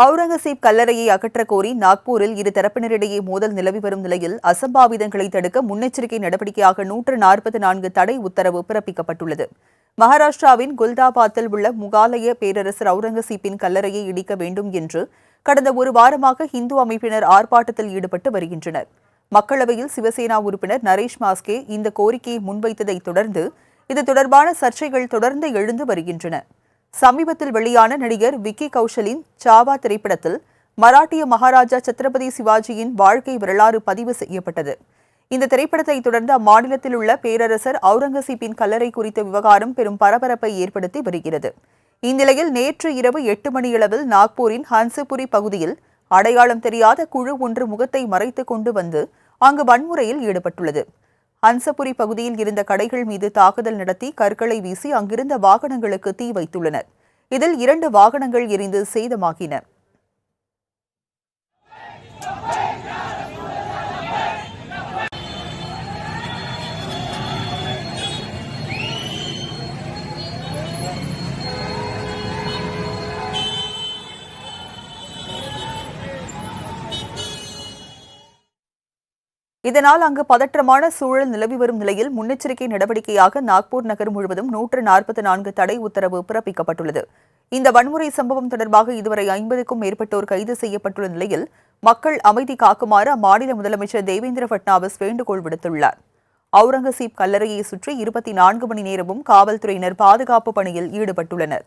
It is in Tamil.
அவுரங்கசீப் கல்லறையை அகற்றக் கோரி நாக்பூரில் இரு தரப்பினரிடையே மோதல் நிலவி வரும் நிலையில் அசம்பாவிதங்களை தடுக்க முன்னெச்சரிக்கை நடவடிக்கையாக நூற்று நாற்பத்தி நான்கு தடை உத்தரவு பிறப்பிக்கப்பட்டுள்ளது. மகாராஷ்டிராவின் குல்தாபாத்தில் உள்ள முகாலய பேரரசர் அவுரங்கசீப்பின் கல்லறையை இடிக்க வேண்டும் என்று கடந்த ஒரு வாரமாக இந்து அமைப்பினர் ஆர்ப்பாட்டத்தில் ஈடுபட்டு வருகின்றனர். மக்களவையில் சிவசேனா உறுப்பினர் நரேஷ் மாஸ்கே இந்த கோரிக்கையை முன்வைத்ததைத் தொடர்ந்து இது தொடர்பான சர்ச்சைகள் தொடர்ந்து எழுந்து வருகின்றன. சமீபத்தில் வெளியான நடிகர் விக்கி கௌஷலின் சாவா திரைப்படத்தில் மராட்டிய மகாராஜா சத்ரபதி சிவாஜியின் வாழ்க்கை வரலாறு பதிவு செய்யப்பட்டது. இந்த திரைப்படத்தை தொடர்ந்து அம்மாநிலத்தில் உள்ள பேரரசர் அவுரங்கசீப்பின் கல்லறை குறித்த விவகாரம் பெரும் பரபரப்பை ஏற்படுத்தி வருகிறது. இந்நிலையில் நேற்று இரவு எட்டு மணியளவில் நாக்பூரின் ஹன்சபுரி பகுதியில் அடையாளம் தெரியாத குழு ஒன்று முகத்தை மறைத்து கொண்டு வந்து அங்கு வன்முறையில் ஈடுபட்டுள்ளது. ஹன்சபுரி பகுதியில் இருந்த கடைகள் மீது தாக்குதல் நடத்தி கற்களை வீசி அங்கிருந்த வாகனங்களுக்கு தீ வைத்துள்ளனர். இதில் இரண்டு வாகனங்கள் எரிந்து சேதமாகின. இதனால் அங்கு பதற்றமான சூழல் நிலவி வரும் நிலையில் முன்னெச்சரிக்கை நடவடிக்கையாக நாக்பூர் நகர் முழுவதும் நூற்று நாற்பத்தி நான்கு தடை உத்தரவு பிறப்பிக்கப்பட்டுள்ளது. இந்த வன்முறை சம்பவம் தொடர்பாக இதுவரை ஐம்பதுக்கும் மேற்பட்டோர் கைது செய்யப்பட்டுள்ள நிலையில் மக்கள் அமைதி காக்குமாறு அம்மாநில முதலமைச்சர் தேவேந்திர பட்னாவிஸ் வேண்டுகோள் விடுத்துள்ளார். அவுரங்கசீப் கல்லறையை சுற்றி இருபத்தி நான்கு மணி நேரமும் காவல்துறையினர் பாதுகாப்பு பணியில் ஈடுபட்டுள்ளனர்.